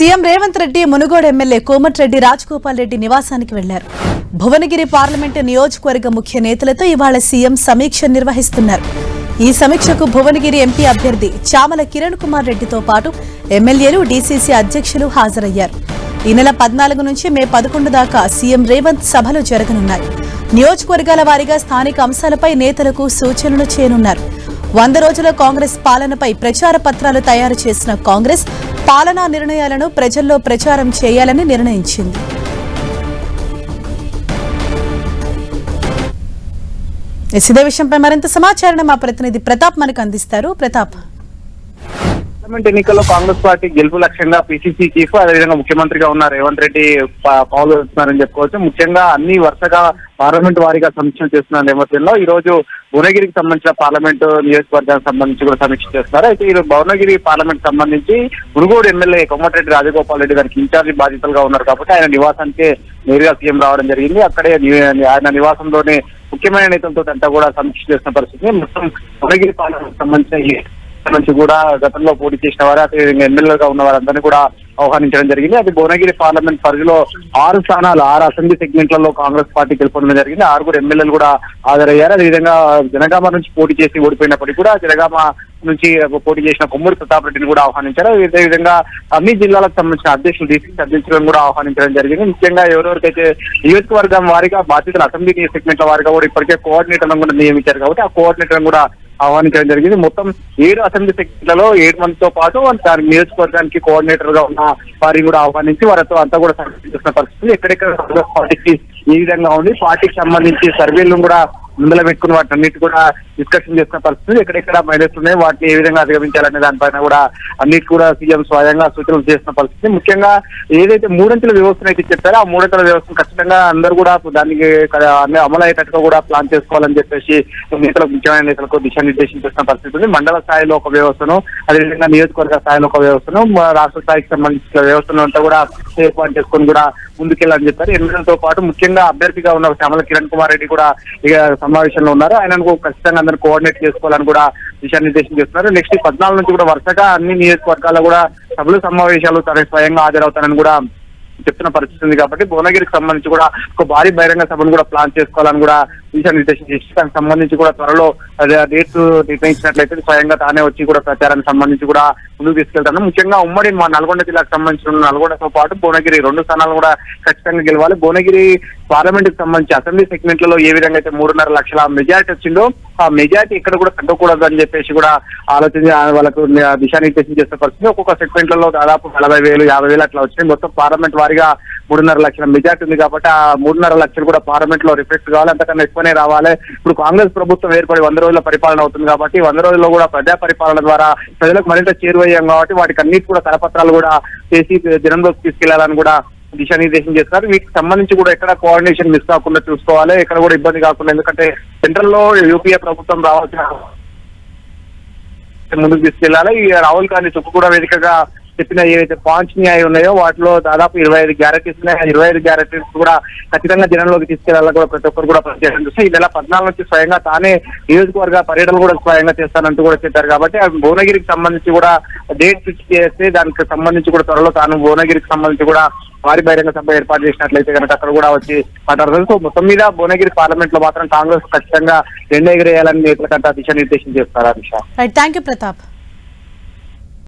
CM Revanth Reddy Munugode MLA Komatireddy Rajagopal Reddy నివాసానికి వెళ్ళారు. Bhuvanagiri parliament నియోజకవర్గ ముఖ్య నేతలతో ఇవాళ సీఎం సమీక్ష నిర్వహిస్తున్నారు. ఈ సమీక్షకు భువనగిరి ఎంపీ అభ్యర్థి చామల కిరణ్ కుమార్ రెడ్డితో పాటు ఎమ్మెల్యేలు డీసీసీ అధ్యక్షులు హాజరయ్యారు. ఈ నెల పద్నాలుగు నుంచి మే పదకొండు దాకా సీఎం రేవంత్ సభలు జరగనున్నాయి. నియోజకవర్గాల వారీగా స్థానిక అంశాలపై నేతలకు సూచనలు చేయనున్నారు. వంద రోజుల కాంగ్రెస్ పాలనపై ప్రచార పత్రాలు తయారు చేసిన కాంగ్రెస్ పాలనా నిర్ణయాలను ప్రజల్లో ప్రచారం చేయాలని నిర్ణయించింది. ఇదే విషయంపై మరింత సమాచారాన్ని మా ప్రతినిధి ప్రతాప్ మనకు అందిస్తారు. ప్రతాప్. పార్లమెంట్ ఎన్నికల్లో కాంగ్రెస్ పార్టీ గెలుపు లక్ష్యంగా పిసిసి చీఫ్ అదేవిధంగా ముఖ్యమంత్రిగా ఉన్న రేవంత్ రెడ్డి పా- పావులు వేస్తున్నారని చెప్పుకోవచ్చు. ముఖ్యంగా అన్ని వరుసగా పార్లమెంట్ వారీగా సమీక్షలు చేస్తున్న నేపథ్యంలో ఈ రోజు భువనగిరికి సంబంధించిన పార్లమెంట్ నియోజకవర్గానికి సంబంధించి కూడా సమీక్ష చేస్తున్నారు. అయితే ఈ భువనగిరి పార్లమెంట్ సంబంధించి మునుగోడు ఎమ్మెల్యే కొమ్మటిరెడ్డి రాజగోపాల్ రెడ్డి గారికి ఇన్ఛార్జి బాధ్యతలుగా ఉన్నారు కాబట్టి ఆయన నివాసానికి నేరుగా సీఎం రావడం జరిగింది. అక్కడే ఆయన నివాసంలోనే ముఖ్యమైన నేతలతో అంతా కూడా సమీక్ష చేసిన పరిస్థితి. మొత్తం భువనగిరి పార్లమెంట్ సంబంధించిన నుంచి కూడా గతంలో పోటీ చేసిన వారు అదేవిధంగా ఎమ్మెల్యేగా ఉన్న వారందరినీ కూడా ఆహ్వానించడం జరిగింది. అది భువనగిరి పార్లమెంట్ పరిధిలో ఆరు స్థానాలు ఆరు అసెంబ్లీ సెగ్మెంట్లలో కాంగ్రెస్ పార్టీ గెలుపొందడం జరిగింది. ఆరుగురు ఎమ్మెల్యేలు కూడా హాజరయ్యారు. అదేవిధంగా జనగామ నుంచి పోటీ చేసి ఓడిపోయినప్పటికీ కూడా జనగామ నుంచి పోటీ చేసిన కొమ్మూరి ప్రతాప్ రెడ్డిని కూడా ఆహ్వానించారు. అదేవిధంగా అన్ని జిల్లాలకు సంబంధించిన అధ్యక్షులు డిసిసి అధ్యక్షులను కూడా ఆహ్వానించడం జరిగింది. ముఖ్యంగా ఎవరెవరికైతే నియోజకవర్గం వారిగా బాధ్యతలు అసెంబ్లీ సెగ్మెంట్ల వారిగా కూడా ఇప్పటికే కోఆర్డినేటర్లను కూడా నియమించారు కాబట్టి ఆ కోఆర్డినేటర్ కూడా ఆహ్వానించడం జరిగింది. మొత్తం ఏడు అసెంబ్లీ సెక్షన్లలో ఏడు మందితో పాటు దాని నియోజకవర్గానికి కోఆర్డినేటర్గా ఉన్న వారిని కూడా ఆహ్వానించి వారితో అంతా కూడా సమీక్ష పరిస్థితి ఎక్కడెక్కడ పార్టీకి ఏ విధంగా ఉంది. పార్టీకి సంబంధించి సర్వేలను కూడా ముందల పెట్టుకుని వాటి అన్నిటి కూడా డిస్కషన్ చేసిన పరిస్థితి ఎక్కడెక్కడ మైనస్ ఉన్నాయి వాటిని ఏ విధంగా అధిగమించాలనే దానిపైన కూడా అన్నిటి కూడా సీఎం స్వయంగా సూచనలు చేసిన పరిస్థితి. ముఖ్యంగా ఏదైతే మూడంచెల వ్యవస్థను అయితే చెప్పారో ఆ మూడంచెల వ్యవస్థను ఖచ్చితంగా అందరూ కూడా దానికి అమలు అయ్యేటట్టుగా కూడా ప్లాన్ చేసుకోవాలని చెప్పేసి నేతలకు ముఖ్యమైన నేతలకు దిశానిర్దేశం చేసిన పరిస్థితి ఉంది. మండల స్థాయిలో ఒక వ్యవస్థను అదేవిధంగా నియోజకవర్గ స్థాయిలో ఒక వ్యవస్థను రాష్ట్ర స్థాయికి సంబంధించిన వ్యవస్థను అంతా కూడా ఏర్పాటు చేసుకొని కూడా ముందుకెళ్ళాలని చెప్పారు. ఎన్నికలతో పాటు ముఖ్యంగా అభ్యర్థిగా ఉన్న శ్యామల కిరణ్ కుమార్ రెడ్డి కూడా ఇక సమావేశంలో ఉన్నారు. ఆయనకు ఖచ్చితంగా అందరూ కోఆర్డినేట్ చేసుకోవాలని కూడా దిశానిర్దేశం చేస్తున్నారు. నెక్స్ట్ పద్నాలుగు నుంచి కూడా వరుసగా అన్ని నియోజకవర్గాల్లో కూడా సభలు సమావేశాలు తన స్వయంగా హాజరవుతానని కూడా చెప్తున్న పరిస్థితి ఉంది కాబట్టి భువనగిరికి సంబంధించి కూడా ఒక భారీ బహిరంగ సభను కూడా ప్లాన్ చేసుకోవాలని కూడా దిశానిర్దేశం చేసి దానికి సంబంధించి కూడా త్వరలో అదే డేట్స్ నిర్ణయించినట్లయితే స్వయంగా తానే వచ్చి కూడా ప్రచారానికి సంబంధించి కూడా ముందుకు తీసుకెళ్తాను. ముఖ్యంగా ఉమ్మడి మా నల్గొండ జిల్లాకు సంబంధించిన నల్గొండతో పాటు భువనగిరి రెండు స్థానాలు కూడా ఖచ్చితంగా గెలవాలి. భువనగిరి పార్లమెంట్కి సంబంధించి అసెంబ్లీ సెగ్మెంట్లలో ఏ విధంగా అయితే మూడున్నర లక్షల మెజారిటీ వచ్చిందో ఆ మెజారిటీ ఇక్కడ కూడా తగ్గకూడదు అని చెప్పేసి కూడా ఆలోచించి వాళ్ళకు దిశానిర్దేశం చేసే పరిస్థితి. ఒక్కొక్క సెగ్మెంట్లలో దాదాపు నలభై వేలు యాభై వేలు అట్లా వచ్చినాయి. మొత్తం పార్లమెంట్ వారిగా మూడున్నర లక్షల మెజార్టీ ఉంది కాబట్టి ఆ మూడున్నర లక్షలు కూడా పార్లమెంట్లో రిఫ్లెక్ట్ కావాలి. అంతకన్నా ఎక్కువనే రావాలి. ఇప్పుడు కాంగ్రెస్ ప్రభుత్వం ఏర్పడి వంద రోజుల పరిపాలన అవుతుంది కాబట్టి వంద రోజుల్లో కూడా ప్రజా పరిపాలన ద్వారా ప్రజలకు మరింత చేరువయ్యాం కాబట్టి వాటికి అన్నిటి కూడా కరపత్రాలు కూడా చేసి జనంలోకి తీసుకెళ్ళాలని కూడా దిశానిర్దేశం చేస్తున్నారు. వీటికి సంబంధించి కూడా ఎక్కడ కోఆర్డినేషన్ మిస్ కాకుండా చూసుకోవాలి. ఎక్కడ కూడా ఇబ్బంది కాకుండా ఎందుకంటే సెంట్రల్లో యూపీఏ ప్రభుత్వం రావాల్సిన ముందుకు తీసుకెళ్ళాలి. ఈ రాహుల్ గాంధీ చుక్కు కూడా వేదికగా చెప్పిన ఏవైతే పాంచ్ న్యాయ ఉన్నాయో వాటిలో దాదాపు ఇరవై ఐదు గ్యారెంటీస్ ఉన్నాయి. ఇరవై ఐదు గ్యారెంటీస్ కూడా ఖచ్చితంగా జనంలోకి తీసుకెళ్ళాలని కూడా ప్రతి ఒక్కరు కూడా పనిచేయడం చూస్తే ఈ నెల పద్నాలుగు నుంచి స్వయంగా తానే నియోజకవర్గ పర్యటన కూడా స్వయంగా చేస్తానంటూ కూడా చెప్పారు కాబట్టి భువనగిరికి సంబంధించి కూడా డేట్ ఫిక్స్ చేస్తే దానికి సంబంధించి కూడా త్వరలో తాను భువనగిరికి సంబంధించి కూడా భారీ బహిరంగ సభ ఏర్పాటు చేసినట్లయితే కనుక అక్కడ కూడా వచ్చి మాట్లాడతారు. సో మొత్తం మీద భువనగిరి పార్లమెంట్లో మాత్రం కాంగ్రెస్ ఖచ్చితంగా రెండు ఎగిరేయాలని నేతలకంతా దిశానిర్దేశం చేస్తారు అమిషా దిశ థ్యాంక్ యూ ప్రతాప్